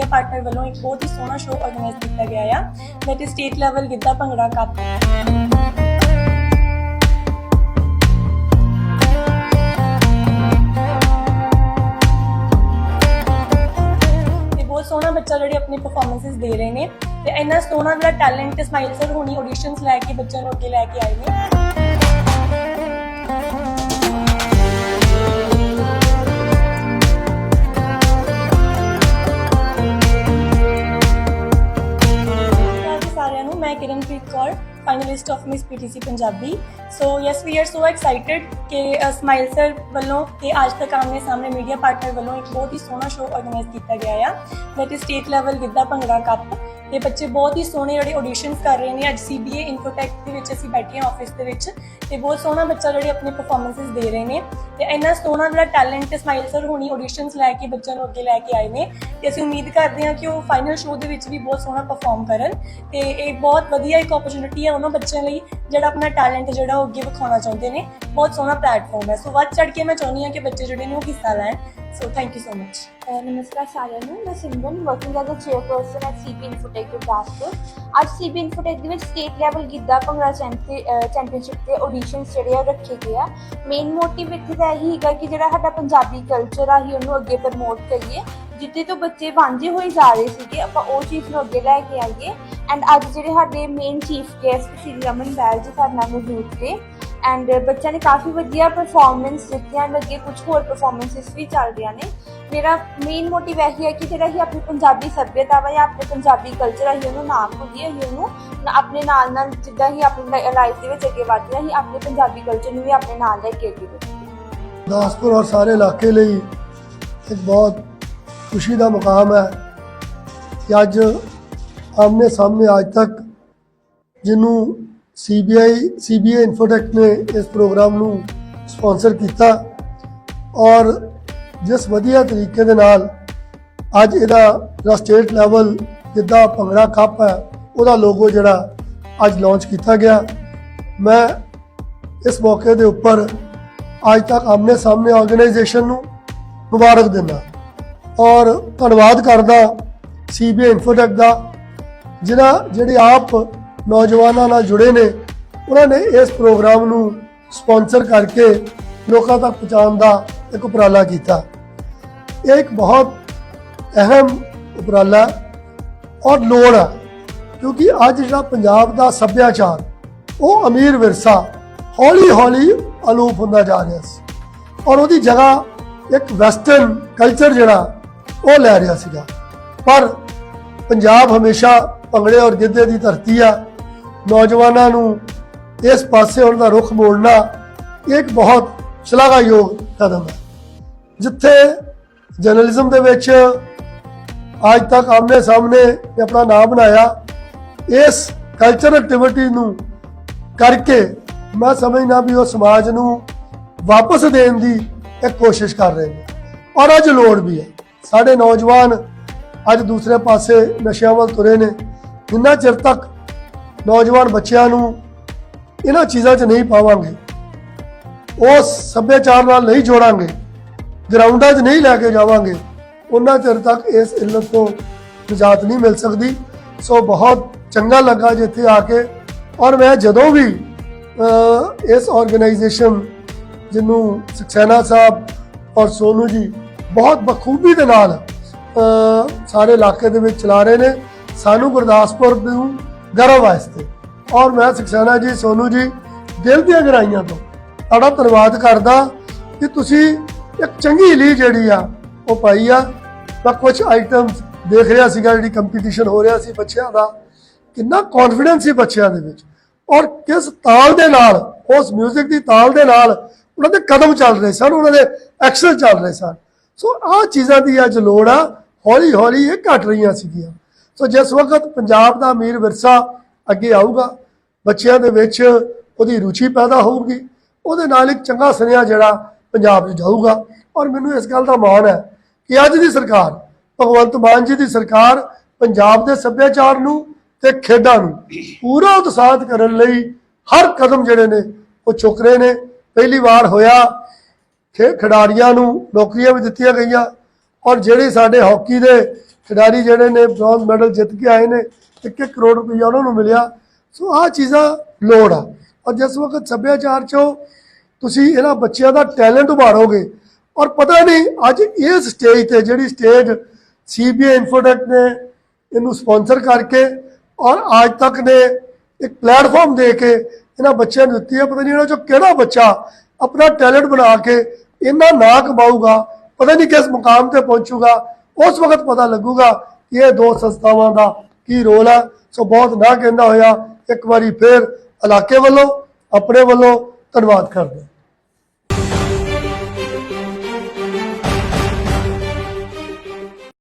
Media partner ਵੱਲੋਂ ਇੱਕ ਬਹੁਤ ਹੀ ਸੋਹਣਾ ਸ਼ੋਅ ਆਰਗੇਨਾਈਜ਼ ਕੀਤਾ ਗਿਆ ਆ, that is state level Giddha Bhangra cup. ਬਹੁਤ ਸੋਹਣਾ ਬੱਚਾ ਜਿਹੜੇ ਆਪਣੇ ਪਰਫਾਰਮੈਂਸਸ ਦੇ ਰਹੇ ਨੇ, ਤੇ ਇੰਨਾ ਸੋਹਣਾ ਜਿਹੜਾ ਟੈਲੈਂਟ ਤੇ ਸਮਾਈਲ ਸਰ ਹੋਣੀ ਆਡੀਸ਼ਨਸ ਲੈ ਕੇ ਬੱਚਿਆਂ ਨੂੰ ਅੱਗੇ ਲੈ ਕੇ ਆਏ ਨੇ। Finalist of miss PTC Punjabi so yes we are so excited ਕਿ ਸਮਾਈਲ ਸਰ ਵੱਲੋਂ ਤੇ ਅੱਜ ਤੱਕ ਆਮਨੇ ਸਾਹਮਣੇ ਮੀਡੀਆ ਪਾਰਟਨਰ ਵੱਲੋਂ ਇੱਕ ਬਹੁਤ ਹੀ ਸੋਹਣਾ ਸ਼ੋਅ ਆਰਗੇਨਾਈਜ਼ ਕੀਤਾ ਗਿਆ ਆ। That is state level Giddha Bhangra cup ਤੇ ਬੱਚੇ ਬਹੁਤ ਹੀ ਸੋਹਣੇ ਜਿਹੜੇ ਆਡੀਸ਼ਨਸ ਕਰ ਰਹੇ ਨੇ। ਅੱਜ CBA ਇਨਫੋਟੈਕ ਦੇ ਵਿੱਚ ਅਸੀਂ ਬੈਠੇ ਹਾਂ ਆਫਿਸ ਦੇ ਵਿੱਚ ਤੇ ਬਹੁਤ ਸੋਹਣਾ ਬੱਚਾ ਜਿਹੜੇ ਆਪਣੇ ਪਰਫਾਰਮੈਂਸਸ ਦੇ ਰਹੇ ਨੇ ਤੇ ਇੰਨਾ ਸੋਹਣਾ ਜਿਹੜਾ ਟੈਲੈਂਟ ਤੇ ਸਮਾਈਲ ਸਰ ਹੋਣੀ ਆਡੀਸ਼ਨਸ ਲੈ ਕੇ ਬੱਚਿਆਂ ਨੂੰ ਅੱਗੇ ਲੈ ਕੇ ਆਏ ਨੇ ਤੇ ਅਸੀਂ ਉਮੀਦ ਕਰਦੇ ਹਾਂ ਕਿ ਉਹ ਫਾਈਨਲ ਸ਼ੋਅ ਦੇ ਵਿੱਚ ਵੀ ਬਹੁਤ ਸੋਹਣਾ ਪਰਫਾਰਮ ਕਰਨ ਤੇ ਇਹ ਬਹੁਤ ਵਧੀਆ ਇੱਕ ਓਪਰਚੁਨਿਟੀ ਹੈ ਉਹਨਾਂ ਬੱਚਿਆਂ ਲਈ ਜਿਹੜਾ ਆਪਣਾ ਟੈਲੈਂਟ ਜਿਹੜਾ ਉਹ ਅੱਗੇ ਵਿਖਾਉਣਾ ਚਾਹੁੰਦੇ ਨੇ। ਬਹੁਤ ਸੋਹਣਾ ਪਲੇਟਫਾਰਮ ਹੈ। ਸੋ ਵੱਧ ਚੜ ਕੇ ਮੈਂ ਚਾਹੁੰਦੀ ਹਾਂ ਕਿ ਬੱਚੇ ਜਿਹੜੇ ਨੇ ਉਹ ਹਿੱਸਾ ਲੈਣ। So thank you so much ਨਮਸਕਾਰ ਸਾਰਿਆਂ ਨੂੰ ਮੈਂ Simran working as a chairperson at CP Infotech Gurdaspur ਅੱਜ ਸੀਪੀ ਇਨਫੋਟੈਕ ਦੇ ਵਿੱਚ state level Giddha Bhangra championship ਤੇ ਆਡੀਸ਼ਨਸ ਜਿਹੜੇ ਆ ਰੱਖੇ ਗਏ ਆ। ਮੇਨ ਮੋਟਿਵ ਇੱਥੇ ਦਾ ਇਹੀ ਹੈਗਾ ਕਿ ਜਿਹੜਾ ਸਾਡਾ ਪੰਜਾਬੀ ਕਲਚਰ ਆ ਹੀ ਉਹਨੂੰ ਅੱਗੇ ਪ੍ਰਮੋਟ ਕਰੀਏ। ਜਿੱਤੇ ਤੋਂ ਬੱਚੇ ਵਾਂਝੇ ਹੋਏ ਜਾ ਰਹੇ ਸੀਗੇ, ਆਪਾਂ ਉਹ ਚੀਜ਼ ਨੂੰ ਅੱਗੇ ਲੈ ਕੇ ਆਈਏ। ਐਂਡ ਅੱਜ ਜਿਹੜੇ ਸਾਡੇ main chief guest Shri Raman Bell ji, ਸਾਡੇ ਨਾਲ ਮੌਜੂਦ ਨੇ। ਐਂਡ uh, ਬੱਚਿਆਂ ਨੇ ਕਾਫੀ ਵਧੀਆ ਪਰਫਾਰਮੈਂਸ ਦਿੱਤੀਆਂ and ਅੱਗੇ ਕੁਝ ਹੋਰ ਪਰਫਾਰਮੈਂਸਿਸ ਵੀ ਚੱਲ ਰਹੀਆਂ ਨੇ। ਮੇਰਾ ਮੇਨ ਮੋਟਿਵ ਇਹ ਹੈ ਕਿ ਜਿਹੜਾ ਹੀ ਆਪਣੀ ਪੰਜਾਬੀ ਸੱਭਿਅਤਾ ਵਾ ਜਾਂ ਆਪਣੇ ਪੰਜਾਬੀ ਕਲਚਰ ਆ ਹੀ ਉਹਨੂੰ ਨਾ ਭੁੱਲੀਏ ਹੀ ਉਹਨੂੰ ਆਪਣੇ ਨਾਲ ਨਾਲ ਜਿੱਦਾਂ ਹੀ ਆਪਣੀ ਲਾਈਫ ਦੇ ਵਿੱਚ ਅੱਗੇ ਵਧਦੇ ਹਾਂ ਹੀ ਆਪਣੇ ਪੰਜਾਬੀ ਕਲਚਰ ਨੂੰ ਵੀ ਆਪਣੇ ਨਾਲ ਲੈ ਕੇ ਅੱਗੇ ਵਧੀਏ। ਗੁਰਦਾਸਪੁਰ ਔਰ ਸਾਰੇ ਇਲਾਕੇ ਲਈ ਇੱਕ ਬਹੁਤ ਖੁਸ਼ੀ ਦਾ ਮੁਕਾਮ ਹੈ ਕਿ ਅੱਜ ਆਮਨੇ ਸਾਹਮਣੇ ਅੱਜ ਤੱਕ ਜਿਹਨੂੰ ਸੀਬੀਆਈ ਸੀਬੀਆਈ ਇਨਫੋਟੈਕ ਨੇ ਇਸ ਪ੍ਰੋਗਰਾਮ ਨੂੰ ਸਪਾਂਸਰ ਕੀਤਾ ਔਰ ਜਿਸ ਵਧੀਆ ਤਰੀਕੇ ਦੇ ਨਾਲ ਅੱਜ ਇਹਦਾ ਸਟੇਟ ਲੈਵਲ ਜਿੱਦਾਂ ਭੰਗੜਾ ਕੱਪ ਹੈ, ਉਹਦਾ ਲੋਗੋ ਜਿਹੜਾ ਅੱਜ ਲਾਂਚ ਕੀਤਾ ਗਿਆ। ਮੈਂ ਇਸ ਮੌਕੇ ਦੇ ਉੱਪਰ ਅੱਜ ਤੱਕ ਆਮਨੇ ਸਾਹਮਣੇ ਆਰਗੇਨਾਈਜੇਸ਼ਨ ਨੂੰ ਮੁਬਾਰਕ ਦਿੰਦਾ ਔਰ ਧੰਨਵਾਦ ਕਰਦਾ ਸੀਬੀਆਈ ਇਨਫੋਟੈਕ ਦਾ ਜਿਹੜਾ ਜਿਹੜੇ ਆਪ ਨੌਜਵਾਨਾਂ ਨਾਲ ਜੁੜੇ ਨੇ। ਉਹਨਾਂ ਨੇ ਇਸ ਪ੍ਰੋਗਰਾਮ ਨੂੰ ਸਪਾਂਸਰ ਕਰਕੇ ਲੋਕਾਂ ਤੱਕ ਪਹੁੰਚਾਉਣ ਦਾ ਇੱਕ ਉਪਰਾਲਾ ਕੀਤਾ। ਇਹ ਇੱਕ ਬਹੁਤ ਅਹਿਮ ਉਪਰਾਲਾ ਔਰ ਲੋੜ ਹੈ ਕਿਉਂਕਿ ਅੱਜ ਜਿਹੜਾ ਪੰਜਾਬ ਦਾ ਸੱਭਿਆਚਾਰ, ਉਹ ਅਮੀਰ ਵਿਰਸਾ ਹੌਲੀ ਹੌਲੀ ਅਲੂਪ ਹੁੰਦਾ ਜਾ ਰਿਹਾ ਸੀ ਔਰ ਉਹਦੀ ਜਗ੍ਹਾ ਇੱਕ ਵੈਸਟਰਨ ਕਲਚਰ ਜਿਹੜਾ, ਉਹ ਲੈ ਰਿਹਾ ਸੀਗਾ। ਪਰ ਪੰਜਾਬ ਹਮੇਸ਼ਾ ਭੰਗੜੇ ਔਰ ਗਿੱਧੇ ਦੀ ਧਰਤੀ ਆ। ਨੌਜਵਾਨਾਂ ਨੂੰ ਇਸ ਪਾਸੇ ਉਹਨਾਂ ਦਾ ਰੁਖ ਮੋੜਨਾ ਇਹ ਇੱਕ ਬਹੁਤ ਸ਼ਲਾਘਾਯੋਗ ਕਦਮ ਹੈ। ਜਿੱਥੇ ਜਰਨਲਿਜ਼ਮ ਦੇ ਵਿੱਚ ਅੱਜ ਤੱਕ ਆਮਨੇ ਸਾਹਮਣੇ ਨੇ ਆਪਣਾ ਨਾਮ ਬਣਾਇਆ, ਇਸ ਕਲਚਰ ਐਕਟੀਵਿਟੀ ਨੂੰ ਕਰਕੇ ਮੈਂ ਸਮਝਦਾ ਵੀ ਉਹ ਸਮਾਜ ਨੂੰ ਵਾਪਸ ਦੇਣ ਦੀ ਇੱਕ ਕੋਸ਼ਿਸ਼ ਕਰ ਰਹੇ ਨੇ। ਔਰ ਅੱਜ ਲੋੜ ਵੀ ਹੈ। ਸਾਡੇ ਨੌਜਵਾਨ ਅੱਜ ਦੂਸਰੇ ਪਾਸੇ ਨਸ਼ਿਆਂ ਵੱਲ ਤੁਰੇ ਨੇ। ਜਿੰਨਾ ਚਿਰ ਤੱਕ ਨੌਜਵਾਨ ਬੱਚਿਆਂ ਨੂੰ ਇਹਨਾਂ ਚੀਜ਼ਾਂ 'ਚ ਨਹੀਂ ਪਾਵਾਂਗੇ। ਉਸ ਸੱਭਿਆਚਾਰ ਨਾਲ ਨਹੀਂ ਜੋੜਾਂਗੇ। ਗਰਾਊਂਡਾਂ 'ਚ ਨਹੀਂ ਲੈ ਕੇ ਜਾਵਾਂਗੇ। ਉਹਨਾਂ ਚਿਰ ਤੱਕ ਇਸ ਇਲਤ ਤੋਂ ਨਿਜਾਤ ਨਹੀਂ ਮਿਲ ਸਕਦੀ। ਸੋ ਬਹੁਤ ਚੰਗਾ ਲੱਗਾ ਜਿੱਥੇ ਆ ਕੇ। ਔਰ ਮੈਂ ਜਦੋਂ ਵੀ ਇਸ ਆਰਗੇਨਾਈਜੇਸ਼ਨ ਜਿਹਨੂੰ ਸਖਸੈਨਾ ਸਾਹਿਬ ਔਰ ਸੋਨੂ ਜੀ ਬਹੁਤ ਬਖੂਬੀ ਦੇ ਨਾਲ ਸਾਰੇ ਇਲਾਕੇ ਦੇ ਵਿੱਚ ਚਲਾ ਰਹੇ ਨੇ। ਸਾਨੂੰ ਗੁਰਦਾਸਪੁਰ ਨੂੰ ਗਰਵ ਵਾਸਤੇ। ਔਰ ਮੈਂ ਸਕਸੈਨਾ ਜੀ, ਸੋਨੂ ਜੀ, ਦਿਲ ਦੀਆਂ ਗਰਾਈਆਂ ਤੋਂ ਤੁਹਾਡਾ ਧੰਨਵਾਦ ਕਰਦਾ ਕਿ ਤੁਸੀਂ ਇੱਕ ਚੰਗੀ ਲੀ ਜਿਹੜੀ ਆ, ਉਹ ਪਾਈ ਆ। ਮੈਂ ਕੁਝ ਆਈਟਮਸ ਦੇਖ ਰਿਹਾ ਸੀਗਾ, ਜਿਹੜੀ ਕੰਪੀਟੀਸ਼ਨ ਹੋ ਰਿਹਾ ਸੀ ਬੱਚਿਆਂ ਦਾ। ਕਿੰਨਾ ਕੌਨਫੀਡੈਂਸ ਸੀ ਬੱਚਿਆਂ ਦੇ ਵਿੱਚ। ਔਰ ਕਿਸ ਤਾਲ ਦੇ ਨਾਲ, ਉਸ 뮤직 ਦੀ ਤਾਲ ਦੇ ਨਾਲ ਉਹਨਾਂ ਦੇ ਕਦਮ ਚੱਲ ਰਹੇ ਸਨ, ਉਹਨਾਂ ਦੇ ਐਕਸ਼ਨ ਚੱਲ ਰਹੇ ਸਨ। ਸੋ ਆਹ ਚੀਜ਼ਾਂ ਦੀ ਅੱਜ ਲੋੜ ਆ। ਹੌਲੀ ਹੌਲੀ ਇਹ ਘਟ ਰਹੀਆਂ ਸੀਗੀਆਂ। ਸੋ ਜਿਸ ਵਕਤ ਪੰਜਾਬ ਦਾ ਅਮੀਰ ਵਿਰਸਾ ਅੱਗੇ ਆਊਗਾ, ਬੱਚਿਆਂ ਦੇ ਵਿੱਚ ਉਹਦੀ ਰੁਚੀ ਪੈਦਾ ਹੋਊਗੀ, ਉਹਦੇ ਨਾਲ ਇੱਕ ਚੰਗਾ ਸੁਨੇਹਾ ਜਿਹੜਾ ਪੰਜਾਬ 'ਚ ਜਾਊਗਾ। ਔਰ ਮੈਨੂੰ ਇਸ ਗੱਲ ਦਾ ਮਾਣ ਹੈ ਕਿ ਅੱਜ ਦੀ ਸਰਕਾਰ, ਭਗਵੰਤ ਮਾਨ ਜੀ ਦੀ ਸਰਕਾਰ ਪੰਜਾਬ ਦੇ ਸੱਭਿਆਚਾਰ ਨੂੰ ਤੇ ਖੇਡਾਂ ਨੂੰ ਪੂਰਾ ਉਤਸ਼ਾਹਿਤ ਕਰਨ ਲਈ ਹਰ ਕਦਮ ਜਿਹੜੇ ਨੇ ਉਹ ਚੁੱਕ ਰਹੇ ਨੇ। ਪਹਿਲੀ ਵਾਰ ਹੋਇਆ ਖੇ ਖਿਡਾਰੀਆਂ ਨੂੰ ਨੌਕਰੀਆਂ ਵੀ ਦਿੱਤੀਆਂ ਗਈਆਂ। ਔਰ ਜਿਹੜੇ ਸਾਡੇ ਹਾਕੀ ਦੇ ਖਿਡਾਰੀ ਜਿਹੜੇ ਨੇ ਬ੍ਰੌਂਜ਼ ਮੈਡਲ ਜਿੱਤ ਕੇ ਆਏ ਨੇ 1 ਕਰੋੜ ਰੁਪਈਆ ਉਹਨਾਂ ਨੂੰ ਮਿਲਿਆ ਸੋ ਆਹ ਚੀਜ਼ਾਂ ਲੋੜ ਆ ਔਰ ਜਿਸ ਵਕਤ ਸੱਭਿਆਚਾਰ 'ਚੋਂ ਤੁਸੀਂ ਇਹਨਾਂ ਬੱਚਿਆਂ ਦਾ ਟੈਲੈਂਟ ਉਭਾਰੋਗੇ ਔਰ ਪਤਾ ਨਹੀਂ ਅੱਜ ਇਸ ਸਟੇਜ ਤੇ ਜਿਹੜੀ ਸਟੇਜ ਸੀਬੀਆਈ ਇਨਫੋਟੈਕ ਨੇ ਇਹਨੂੰ ਸਪਾਂਸਰ ਕਰਕੇ ਔਰ ਅੱਜ ਤੱਕ ਨੇ ਇੱਕ ਪਲੇਟਫਾਰਮ ਦੇ ਕੇ ਇਹਨਾਂ ਬੱਚਿਆਂ ਨੂੰ ਦਿੱਤੀ ਹੈ ਪਤਾ ਨਹੀਂ ਇਹਨਾਂ ਚੋਂ ਕਿਹੜਾ ਬੱਚਾ ਆਪਣਾ ਟੈਲੈਂਟ ਬਣਾ ਕੇ ਇੰਨਾ ਨਾਂ ਕਮਾਊਗਾ ਪਤਾ ਨਹੀਂ ਕਿਸ ਮੁਕਾਮ ਤੇ ਪਹੁੰਚੂਗਾ ਉਸ ਵਕਤ ਪਤਾ ਲੱਗੂਗਾ ਕਿ ਇਹ ਦੋ ਸੰਸਥਾਵਾਂ ਦਾ ਕੀ ਰੋਲ ਹੈ। ਸੋ ਬਹੁਤ ਨਾ ਕਹਿੰਦਾ ਹੋਇਆ, ਇੱਕ ਵਾਰੀ ਫੇਰ ਇਲਾਕੇ ਵੱਲੋਂ, ਆਪਣੇ ਵੱਲੋਂ ਧੰਨਵਾਦ ਕਰਦੇ